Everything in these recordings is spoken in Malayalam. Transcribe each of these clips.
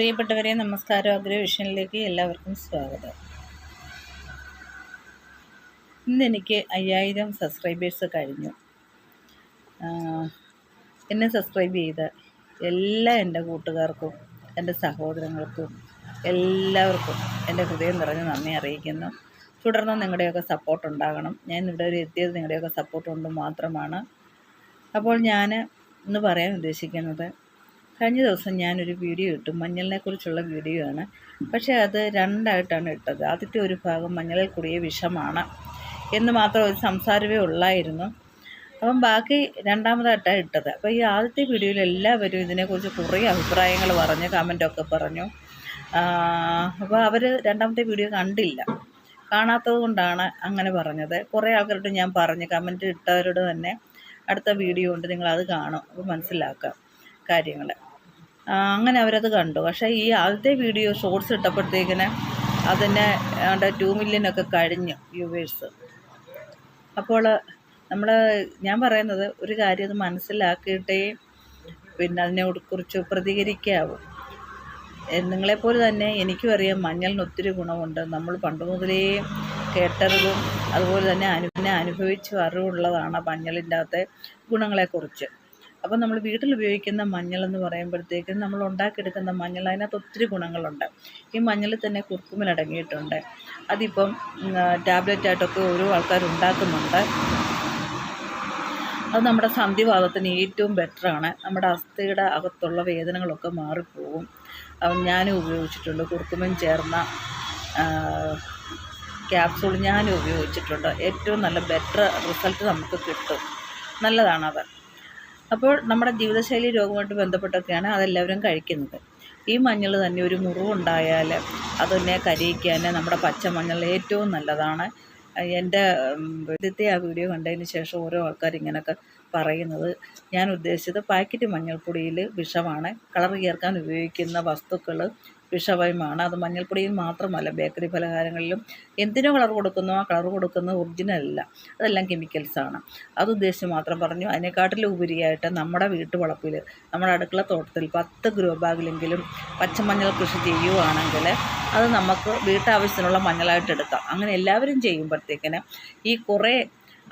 പ്രിയപ്പെട്ടവരെ നമസ്കാരം. അഗ്രവിഷനിലേക്ക് എല്ലാവർക്കും സ്വാഗതം. ഇന്ന് എനിക്ക് അയ്യായിരം സബ്സ്ക്രൈബേഴ്സ് കഴിഞ്ഞു. എന്നെ സബ്സ്ക്രൈബ് ചെയ്ത എല്ലാ എന്റെ കൂട്ടുകാർക്കും എന്റെ സഹോദരങ്ങൾക്കും എല്ലാവർക്കും എന്റെ ഹൃദയം നിറഞ്ഞ് നന്ദി അറിയിക്കുന്നു. തുടർന്ന് നിങ്ങളുടെയൊക്കെ സപ്പോർട്ട് ഉണ്ടാകണം. ഞാൻ ഇവിടെ ഒരു എത്തിയത് നിങ്ങളുടെയൊക്കെ സപ്പോർട്ട് കൊണ്ട് മാത്രമാണ്. അപ്പോൾ ഞാൻ ഇന്ന് പറയാൻ ഉദ്ദേശിക്കുന്നത് കഴിഞ്ഞ ദിവസം ഞാനൊരു വീഡിയോ ഇട്ടു. മഞ്ഞളിനെ കുറിച്ചുള്ള വീഡിയോ ആണ്. പക്ഷേ അത് രണ്ടായിട്ടാണ് ഇട്ടത്. ആദ്യത്തെ ഒരു ഭാഗം മഞ്ഞളിൽ കൂടിയ വിഷമാണ് എന്ന് മാത്രം ഒരു സംസാരമേ ഉള്ളായിരുന്നു. അപ്പം ബാക്കി രണ്ടാമതായിട്ടാണ് ഇട്ടത്. അപ്പോൾ ഈ ആദ്യത്തെ വീഡിയോയിൽ എല്ലാവരും ഇതിനെക്കുറിച്ച് കുറേ അഭിപ്രായങ്ങൾ പറഞ്ഞു കമന്റൊക്കെ പറഞ്ഞു. അപ്പോൾ അവർ രണ്ടാമത്തെ വീഡിയോ കണ്ടില്ല. കാണാത്തത് കൊണ്ടാണ് അങ്ങനെ പറഞ്ഞത്. കുറേ ആൾക്കാരോട് ഞാൻ പറഞ്ഞു കമന്റ് ഇട്ടവരോട് തന്നെ അടുത്ത വീഡിയോ ഉണ്ട് നിങ്ങളത് കാണും. അപ്പോൾ മനസ്സിലാക്കാം കാര്യങ്ങൾ അങ്ങനെ അവരത് കണ്ടു. പക്ഷേ ഈ ആദ്യത്തെ വീഡിയോ ഷോർട്സ് ഇട്ടപ്പോഴത്തേക്കിന് അതിന്റെ ടു മില്യനൊക്കെ കഴിഞ്ഞു വ്യൂവേഴ്സ് അപ്പോൾ നമ്മൾ ഞാൻ പറയുന്നത് ഒരു കാര്യം അത് മനസ്സിലാക്കിയിട്ടേ പിന്നെ അതിനെ കുറിച്ച് പ്രതികരിക്കാവൂ നിങ്ങളെപ്പോലെ തന്നെ എനിക്കും അറിയാം മഞ്ഞളിന് ഒത്തിരി ഗുണമുണ്ട്. നമ്മൾ പണ്ട് മുതലേ കേട്ടറിവും അതുപോലെ തന്നെ അനു അനുഭവിച്ചു അറിവുള്ളതാണ് മഞ്ഞളിന്റെ അകത്തെ ഗുണങ്ങളെക്കുറിച്ച്. അപ്പോൾ നമ്മൾ വീട്ടിൽ ഉപയോഗിക്കുന്ന മഞ്ഞൾ എന്ന് പറയുമ്പോഴത്തേക്കും നമ്മൾ ഉണ്ടാക്കിയെടുക്കുന്ന മഞ്ഞൾ അതിനകത്ത് ഒത്തിരി ഗുണങ്ങളുണ്ട്. ഈ മഞ്ഞളിൽ തന്നെ കുർക്കുമിൻ അടങ്ങിയിട്ടുണ്ട്. അതിപ്പം ടാബ്ലറ്റ് ആയിട്ടൊക്കെ ഓരോ ആൾക്കാർ ഉണ്ടാക്കുന്നുണ്ട്. അത് നമ്മുടെ സന്ധിവാദത്തിന് ഏറ്റവും ബെറ്ററാണ് നമ്മുടെ അസ്ഥിയുടെ അകത്തുള്ള വേദനകളൊക്കെ മാറിപ്പോകും ഞാനും ഉപയോഗിച്ചിട്ടുണ്ട്. കുർക്കുമിൻ ചേർന്ന ക്യാപ്സൂൾ ഞാനും ഉപയോഗിച്ചിട്ടുണ്ട്. ഏറ്റവും നല്ല ബെറ്റർ റിസൾട്ട് നമുക്ക് കിട്ടും. നല്ലതാണത്. അപ്പോൾ നമ്മുടെ ജീവിതശൈലി രോഗമായിട്ട് ബന്ധപ്പെട്ടൊക്കെയാണ് അതെല്ലാവരും കഴിക്കുന്നത്. ഈ മഞ്ഞൾ തന്നെ ഒരു മുറിവുണ്ടായാൽ അതൊന്നെ കരിയിക്കാൻ നമ്മുടെ പച്ചമഞ്ഞൾ ഏറ്റവും നല്ലതാണ്. എന്റെ ആദ്യത്തെ ആ വീഡിയോ കണ്ടതിന് ശേഷം ഓരോ ആൾക്കാർ ഇങ്ങനെയൊക്കെ പറയുന്നത്. ഞാൻ ഉദ്ദേശിച്ചത് പാക്കറ്റ് മഞ്ഞൾപ്പൊടിയിൽ വിഷമാണ്. കളർ ചേർക്കാൻ ഉപയോഗിക്കുന്ന വസ്തുക്കൾ വിഷമയമാണ് അത് മഞ്ഞൾപ്പൊടിയിൽ മാത്രമല്ല ബേക്കറി പലഹാരങ്ങളിലും എന്തിനോ കളർ കൊടുക്കുന്നു. ആ കളർ കൊടുക്കുന്നത് ഒറിജിനൽ അല്ല. അതെല്ലാം കെമിക്കൽസാണ് അത് ഉദ്ദേശിച്ച് മാത്രം പറഞ്ഞു. അതിനെക്കാട്ടിലും ഉപരിയായിട്ട് നമ്മുടെ വീട്ടുവളപ്പിൽ നമ്മുടെ അടുക്കള തോട്ടത്തിൽ പത്ത് ഗ്രോ ബാഗിലെങ്കിലും പച്ചമഞ്ഞൾ കൃഷി ചെയ്യുവാണെങ്കിൽ അത് നമുക്ക് വീട്ടാവശ്യത്തിനുള്ള മഞ്ഞളായിട്ട് എടുക്കാം. അങ്ങനെ എല്ലാവരും ചെയ്യുമ്പോഴത്തേക്കിന് ഈ കുറേ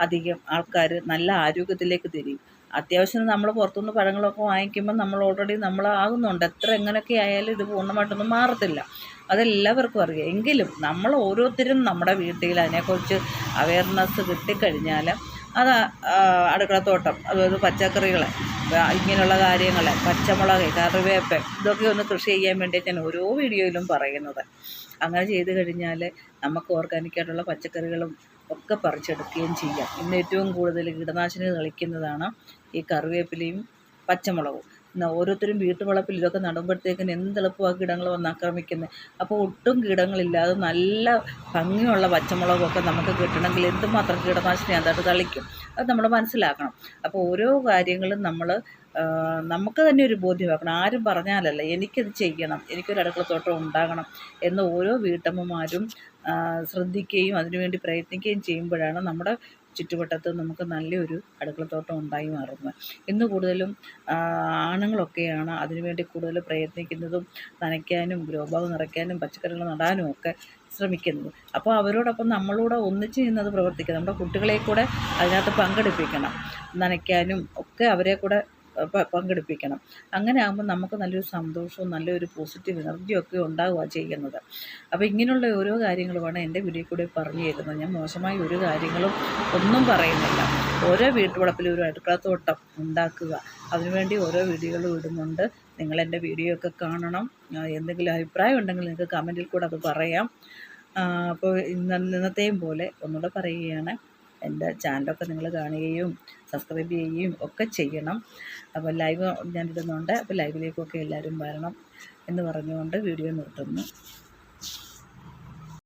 അധികം ആൾക്കാർ നല്ല ആരോഗ്യത്തിലേക്ക് തിരിയും. അത്യാവശ്യം നമ്മൾ പുറത്തുനിന്ന് പഴങ്ങളൊക്കെ വാങ്ങിക്കുമ്പോൾ നമ്മൾ ഓൾറെഡി നമ്മൾ ആകുന്നുണ്ട്. എത്ര എങ്ങനെയൊക്കെ ആയാലും ഇത് പൂർണമായിട്ടൊന്നും മാറത്തില്ല. അതെല്ലാവർക്കും അറിയാം. എങ്കിലും നമ്മൾ ഓരോരുത്തരും നമ്മുടെ വീട്ടിൽ അതിനെക്കുറിച്ച് അവയർനെസ് കിട്ടിക്കഴിഞ്ഞാൽ അത് അടുക്കളത്തോട്ടം അതായത് പച്ചക്കറികൾ ഇങ്ങനെയുള്ള കാര്യങ്ങൾ പച്ചമുളക് കറിവേപ്പ് ഇതൊക്കെ ഒന്ന് കൃഷി ചെയ്യാൻ വേണ്ടിയിട്ടാണ് ഓരോ വീഡിയോയിലും പറയുന്നത്. അങ്ങനെ ചെയ്ത് കഴിഞ്ഞാൽ നമുക്ക് ഓർഗാനിക്കായിട്ടുള്ള പച്ചക്കറികളും ഒക്കെ പറിച്ചെടുക്കുകയും ചെയ്യാം. ഇന്ന് ഏറ്റവും കൂടുതൽ കീടനാശിനി തളിക്കുന്നതാണ് ഈ കറിവേപ്പിലയും പച്ചമുളകും. ഓരോരുത്തരും വീട്ടുവളപ്പിൽ ഇതൊക്കെ നടുമ്പോഴത്തേക്കിന് എന്തെളുപ്പമാണ് കീടങ്ങൾ വന്ന് ആക്രമിക്കുന്നത് അപ്പോൾ ഒട്ടും കീടങ്ങളില്ലാതെ നല്ല ഭംഗിയുള്ള പച്ചമുളകൊക്കെ നമുക്ക് കിട്ടണമെങ്കിൽ എന്തുമാത്രം കീടനാശിനി അതായിട്ട് തളിക്കും. അത് നമ്മൾ മനസ്സിലാക്കണം. അപ്പോൾ ഓരോ കാര്യങ്ങളും നമ്മൾ നമുക്ക് തന്നെ ഒരു ബോധ്യമാക്കണം ആരും പറഞ്ഞാലല്ല എനിക്കത് ചെയ്യണം എനിക്കൊരു അടുക്കളത്തോട്ടം ഉണ്ടാകണം എന്ന് ഓരോ വീട്ടമ്മമാരും ശ്രദ്ധിക്കുകയും അതിനുവേണ്ടി പ്രയത്നിക്കുകയും ചെയ്യുമ്പോഴാണ് നമ്മുടെ ചുറ്റുവട്ടത്ത് നമുക്ക് നല്ലൊരു അടുക്കളത്തോട്ടം ഉണ്ടായി മാറുന്നത് ഇന്ന് കൂടുതലും ആണുങ്ങളൊക്കെയാണ് അതിനുവേണ്ടി കൂടുതൽ പ്രയത്നിക്കുന്നതും നനയ്ക്കാനും ഗ്രോബാവ് നിറയ്ക്കാനും പച്ചക്കറികൾ നടാനും ഒക്കെ ശ്രമിക്കുന്നത്. അപ്പോൾ അവരോടൊപ്പം നമ്മളൂടെ ഒന്നിച്ച് നിന്നത് പ്രവർത്തിക്കുക. നമ്മുടെ കുട്ടികളെ കൂടെ അതിനകത്ത് പങ്കെടുപ്പിക്കണം. നനയ്ക്കാനും ഒക്കെ അവരെ കൂടെ പങ്കെടുപ്പിക്കണം. അങ്ങനെ ആകുമ്പോൾ നമുക്ക് നല്ലൊരു സന്തോഷവും നല്ലൊരു പോസിറ്റീവ് എനർജിയും ഒക്കെ ഉണ്ടാവുക ചെയ്യുന്നത്. അപ്പോൾ ഇങ്ങനെയുള്ള ഓരോ കാര്യങ്ങളുമാണ് എന്റെ വീഡിയോ കൂടെ പറഞ്ഞു തരുന്നത്. ഞാൻ മോശമായ ഒരു കാര്യങ്ങളും ഒന്നും പറയുന്നില്ല. ഓരോ വീട്ടുവളപ്പിലും ഒരു അടുക്കളത്തോട്ടം ഉണ്ടാക്കുക. അതിനുവേണ്ടി ഓരോ വീഡിയോകളും ഇടുന്നുണ്ട്. നിങ്ങൾ എന്റെ വീഡിയോ ഒക്കെ കാണണം. എന്തെങ്കിലും അഭിപ്രായം ഉണ്ടെങ്കിൽ നിങ്ങൾക്ക് കമന്റിൽ കൂടെ അത് പറയാം. അപ്പോൾ ഇന്ന ഇന്നത്തെയും പോലെ ഒന്നുകൂടെ പറയുകയാണ്. എന്റെ ചാനലൊക്കെ നിങ്ങൾ കാണുകയും സബ്സ്ക്രൈബ് ചെയ്യുകയും ഒക്കെ ചെയ്യണം. അപ്പോൾ ലൈവ് ഞാനിടുന്നുണ്ട്. അപ്പോൾ ലൈവിലേക്കൊക്കെ എല്ലാവരും വരണം എന്ന് പറഞ്ഞുകൊണ്ട് വീഡിയോ നിർത്തുന്നു.